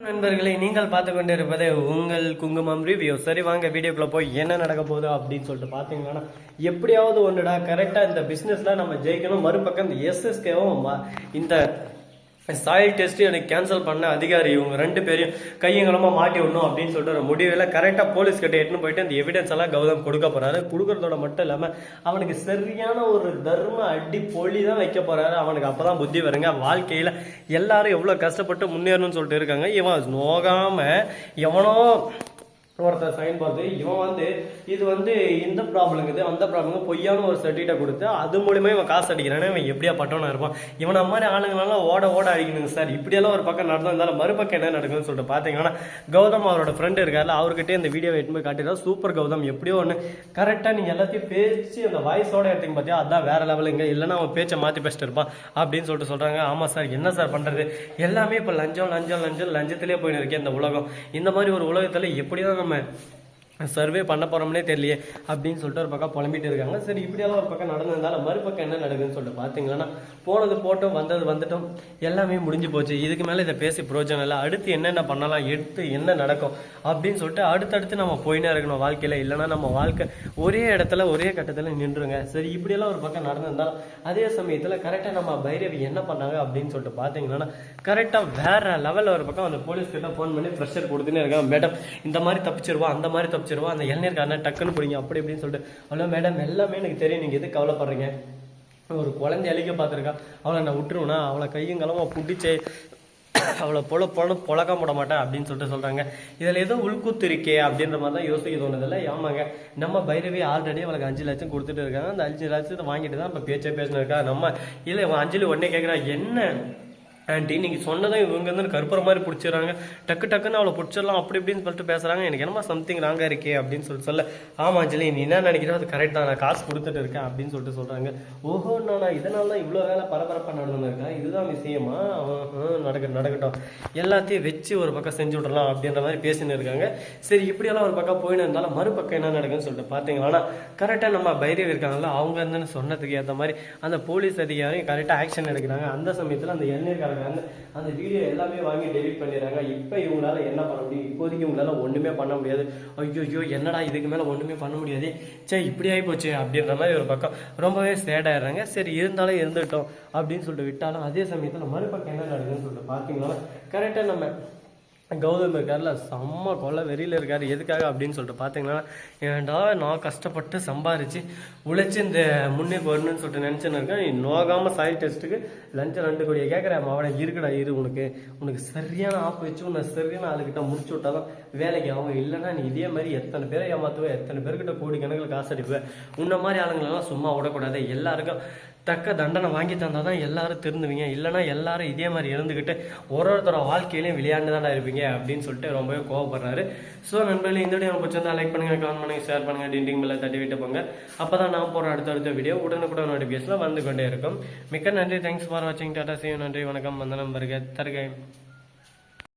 நண்பர்களை நீங்கள் பார்த்து கொண்டிருப்பது உங்கள் குங்குமம் ரிவ்யூ சரி வாங்க வீடியோக்குள்ள போய் என்ன நடக்க போகுது அப்படின்னு சொல்லிட்டு பார்த்தீங்கன்னா எப்படியாவது ஒன்றுடா கரெக்டாக இந்த பிஸ்னஸ்லாம் நம்ம ஜெயிக்கணும். மறுபக்கம் இந்த எஸ்எஸ்கேவும் இந்த சாயில் டெஸ்ட் எனக்கு கேன்சல் பண்ண அதிகாரி இவங்க ரெண்டு பேரையும் கையங்களமா மாட்டி விடணும் அப்படின்னு சொல்லிட்டு ஒரு முடிவில் கரெக்டாக போலீஸ் கிட்ட எட்டுன்னு போயிட்டு அந்த எவிடன்ஸ் எல்லாம் கௌதம் கொடுக்க போறாரு. கொடுக்கறதோட மட்டும் இல்லாமல் அவனுக்கு சரியான ஒரு தர்ம அடி பொழி தான் வைக்க போறாரு. அவனுக்கு அப்போ தான் புத்தி வருங்க. வாழ்க்கையில் எல்லாரும் எவ்வளோ கஷ்டப்பட்டு முன்னேறணும்னு சொல்லிட்டு இருக்காங்க. இவன் நோகாமல் எவனோ ஒருத்தர் சைன் பார்த்து இவன் வந்து இது வந்து இந்த ப்ராப்ளம் அந்த ப்ராப்ளம் பொய்யான ஒரு சர்டிஃபிகேட்டை கொடுத்து அது மூலியமாக இவன் காசு அடிக்கிறானே இவன் எப்படியா பட்டவனா இருப்பான். இவனை மாதிரி ஆளுங்களெல்லாம் ஓட ஓட அடிக்கணுங்க சார் இப்படியெல்லாம் ஒரு பக்கம் நடந்திருந்தாலும் மறுபக்கம் என்ன நடக்குதுன்னு சொல்லிட்டு பார்த்தீங்கன்னா கௌதம் அவரோட ஃப்ரெண்டு இருக்கார்ல அவர்கிட்டே இந்த வீடியோ எட்டு போய் காட்டிடுறோம் சூப்பர் கௌதம் எப்படியோ ஒன்று கரெக்டாக நீங்கள் எல்லாத்தையும் பேசி அந்த வாய்ஸோட எடுத்தீங்க பார்த்தியா அதான் வேற லெவலுங்க இல்லைன்னா அவன் பேச்சை மாற்றி பேசிட்டு இருப்பான் அப்படின்னு சொல்லிட்டு சொல்கிறாங்க ஆமாம் சார் என்ன சார் பண்ணுறது எல்லாமே இப்போ லஞ்சம் லஞ்சம் லஞ்சம் லஞ்சத்திலே போயின்னு இருக்கேன் இந்த உலகம். இந்த மாதிரி ஒரு உலகத்தில் எப்படி தான் நம்ம சர்வே பண்ண போகிறோம்னே தெரியலையே அப்படின்னு சொல்லிட்டு ஒரு பக்கம் புலம்பிட்டு இருக்காங்க. சரி இப்படியெல்லாம் ஒரு பக்கம் நடந்திருந்தாலும் மறுபக்கம் என்ன நடக்குதுன்னு சொல்லிட்டு பார்த்தீங்கன்னா போனது போட்டோம் வந்தது வந்துட்டோம் எல்லாமே முடிஞ்சு போச்சு. இதுக்கு மேலே இதை பேசி பிரயோஜனம் இல்லை. அடுத்து என்னென்ன பண்ணலாம் எடுத்து என்ன நடக்கும் அப்படின்னு சொல்லிட்டு அடுத்தடுத்து நம்ம போயினே இருக்கணும் வாழ்க்கையில். இல்லைன்னா நம்ம வாழ்க்கை ஒரே இடத்துல ஒரே கட்டத்தில் நின்றுங்க சரி இப்படியெல்லாம் ஒரு பக்கம் நடந்திருந்தாலும் அதே சமயத்தில் கரெக்டாக நம்ம பைரவி என்ன பண்ணாங்க அப்படின்னு சொல்லிட்டு பார்த்தீங்கன்னா கரெக்டாக வேற லெவலில் ஒரு பக்கம் அந்த போலீஸ்கிட்ட ஃபோன் பண்ணி ப்ரெஷர் கொடுத்துனே இருக்காங்க. மேடம் இந்த மாதிரி தப்பிச்சிருவா அந்த மாதிரி வச்சிருவோம் அந்த இளநீர்காரனை டக்குன்னு பிடிங்க அப்படி இப்படின்னு சொல்லிட்டு அவ்வளோ மேடம் எல்லாமே எனக்கு தெரியும். நீங்கள் எது கவலைப்படுறீங்க? ஒரு குழந்தை அழிக்க பார்த்துருக்கா. அவளை நான் விட்டுருவேனா? அவளை கையும் களமா பிடிச்சி அவளை பொல பொல பொழக்க போட மாட்டேன் அப்படின்னு சொல்லிட்டு சொல்றாங்க. இதுல ஏதோ உள்கூத்து இருக்கே அப்படின்ற மாதிரி தான் யோசிக்க தோணுதில்ல? ஆமாங்க. நம்ம பைரவி ஆல்ரெடி அவளுக்கு அஞ்சு லட்சம் கொடுத்துட்டு இருக்காங்க. அந்த அஞ்சு லட்சத்தை வாங்கிட்டு தான் இப்போ பேச்சே பேசினிருக்கா நம்ம இல்லை அஞ்சலி உடனே கேட்குறா என்ன? ஆண்டி நீங்கள் சொன்னதும் இவங்க வந்து கருப்புற மாதிரி பிடிச்சிடுறாங்க. டக்கு டக்குன்னு அவளை பிடிச்சிடலாம் அப்படி இப்படின்னு சொல்லிட்டு பேசுகிறாங்க எனக்கு என்னமா சம்திங் ராங்காக இருக்கே அப்படின்னு சொல்லிட்டு சொல்ல ஆமாம் அஞ்சலி நீ என்ன நினைக்கிறோ அது கரெக்ட் தான். நான் காசு கொடுத்துட்டு இருக்கேன் அப்படின்னு சொல்லிட்டு சொல்கிறாங்க ஓஹோ நான் இதனால தான் இவ்வளோ வேலை பரபரப்பாக நடந்துருக்கேன் இதுதான் விஷயமா? அவன் நடக்க நடக்கட்டும். எல்லாத்தையும் வச்சு ஒரு பக்கம் செஞ்சு விட்றலாம் அப்படின்ற மாதிரி பேசின்னு இருக்காங்க. சரி இப்படியெல்லாம் ஒரு பக்கம் போயின்னு இருந்தாலும் மறுபக்கம் என்ன நடக்குன்னு சொல்லிட்டு பார்த்தீங்களா? கரெக்டாக நம்ம பைரவி இருக்காங்கல்ல அவங்க என்னன்னு சொன்னதுக்கு ஏற்ற மாதிரி அந்த போலீஸ் அதிகாரியும் கரெக்டாக ஆக்ஷன் எடுக்கிறாங்க. அந்த சமயத்தில் அந்த எண்ணெய்க்காரங்க வந்து அந்த வீடியோ எல்லாமே வாங்கி டெலிட் பண்ணிடுறாங்க. இப்போ இவங்களால என்ன பண்ண முடியும்? இப்போதைக்கு இவங்களால ஒன்றுமே பண்ண முடியாது. ஐயோ என்னடா இதுக்கு மேலே ஒன்றுமே பண்ண முடியாது. சே இப்படி ஆகி போச்சு அப்படின்ற மாதிரி ஒரு பக்கம் ரொம்பவே சேடாயிடுறாங்க சரி இருந்தாலும் இருந்துட்டோம் அப்படின்னு சொல்லிட்டு விட்டாலும் அதே சமயத்தில் மறுபக்கம் என்ன நடக்குதுன்னு சொல்லிட்டு பார்த்தீங்கன்னா கரெக்டாக நம்ம கௌதம் இருக்கார்ல செம்ம கொலை வெறியில் இருக்கார். எதுக்காக அப்படின்னு சொல்லிட்டு பார்த்தீங்கன்னா ஏன்டா நான் கஷ்டப்பட்டு சம்பாரிச்சு உழைச்சி இந்த முன்னுக்கு வரணும்னு சொல்லிட்டு நினச்சின்னு இருக்கேன். நீ நோகாமல் சாய் டெஸ்ட்டுக்கு லஞ்சம் ரெண்டு கோடியை கேட்குறேன் அவனை இருக்குடா இரு உனக்கு. உனக்கு சரியான ஆப் வச்சு உன்னை சரியான ஆளுக்கிட்ட முடிச்சு விட்டாதான் வேலைக்கு ஆகும் இல்லைன்னா நீ இதே மாதிரி எத்தனை பேரை ஏமாத்துவ? எத்தனை பேர்கிட்ட கோடி கணக்கில் காசு அடிப்பேன் உன்ன மாதிரி ஆளுங்களெல்லாம் சும்மா விடக்கூடாது. எல்லாருக்கும் தக்க தண்டனை வாங்கி தந்தால் தான் எல்லாரும் திருந்துவீங்க. இல்லைன்னா எல்லாரும் இதே மாதிரி இருந்துக்கிட்டு ஒரு ஒருத்தரோட வாழ்க்கையிலையும் விளையாண்டு தானே இருப்பீங்க அப்படின்னு சொல்லிட்டு ரொம்பவே கோவப்படுறாரு. ஸோ நண்பர்களே இந்த வீடியோ பிடிச்சிருந்தா லைக் பண்ணுங்க கமெண்ட் பண்ணுங்க ஷேர் பண்ணுங்க டிண்டிங் மேலே தட்டி விட்டு போங்க. அப்போ தான் நான் போகிற அடுத்தடுத்த வீடியோ உடனுக்குடன் நோட்டிஃபிகேஷனில் வந்து கொண்டே இருக்கும். மிக்க நன்றி. தேங்க்ஸ் ஃபார் வாட்சிங் டாட்டா சேவ் நன்றி. வணக்கம். வந்தனம். வருக. தருகை.